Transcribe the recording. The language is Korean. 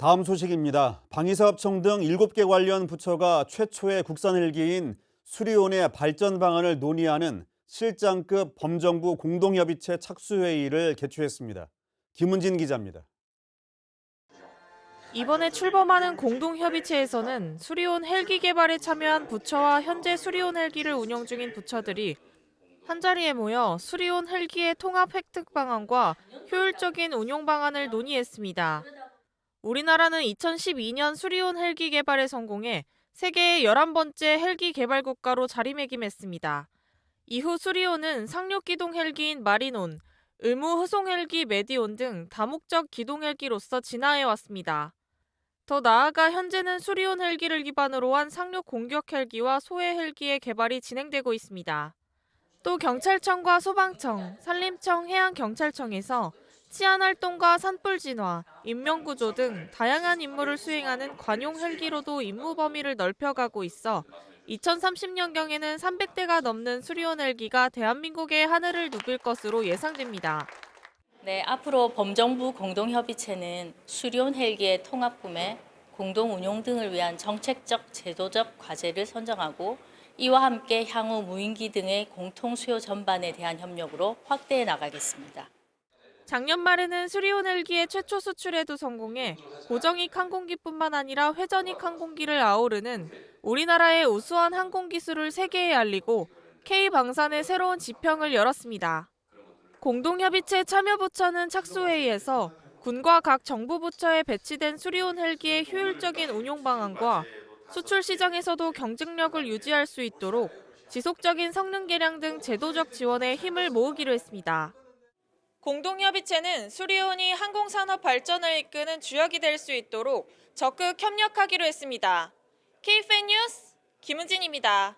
다음 소식입니다. 방위사업청 등 7개 관련 부처가 최초의 국산 헬기인 수리온의 발전 방안을 논의하는 실장급 범정부 공동협의체 착수회의를 개최했습니다. 김은진 기자입니다. 이번에 출범하는 공동협의체에서는 수리온 헬기 개발에 참여한 부처와 현재 수리온 헬기를 운영 중인 부처들이 한자리에 모여 수리온 헬기의 통합 획득 방안과 효율적인 운용 방안을 논의했습니다. 우리나라는 2012년 수리온 헬기 개발에 성공해 세계의 11번째 헬기 개발 국가로 자리매김했습니다. 이후 수리온은 상륙 기동 헬기인 마리논, 의무 후송 헬기 메디온 등 다목적 기동 헬기로서 진화해 왔습니다. 더 나아가 현재는 수리온 헬기를 기반으로 한 상륙 공격 헬기와 소해 헬기의 개발이 진행되고 있습니다. 또 경찰청과 소방청, 산림청, 해양경찰청에서 치안 활동과 산불 진화, 인명 구조 등 다양한 임무를 수행하는 관용 헬기로도 임무 범위를 넓혀가고 있어 2030년경에는 300대가 넘는 수리온 헬기가 대한민국의 하늘을 누빌 것으로 예상됩니다. 네, 앞으로 범정부 공동협의체는 수리온 헬기의 통합 구매, 공동 운용 등을 위한 정책적, 제도적 과제를 선정하고 이와 함께 향후 무인기 등의 공통 수요 전반에 대한 협력으로 확대해 나가겠습니다. 작년 말에는 수리온 헬기의 최초 수출에도 성공해 고정익 항공기뿐만 아니라 회전익 항공기를 아우르는 우리나라의 우수한 항공 기술을 세계에 알리고 K방산의 새로운 지평을 열었습니다. 공동협의체 참여부처는 착수회의에서 군과 각 정부 부처에 배치된 수리온 헬기의 효율적인 운용 방안과 수출 시장에서도 경쟁력을 유지할 수 있도록 지속적인 성능 개량 등 제도적 지원에 힘을 모으기로 했습니다. 공동협의체는 수리온이 항공산업 발전을 이끄는 주역이 될 수 있도록 적극 협력하기로 했습니다. K팬 뉴스 김은진입니다.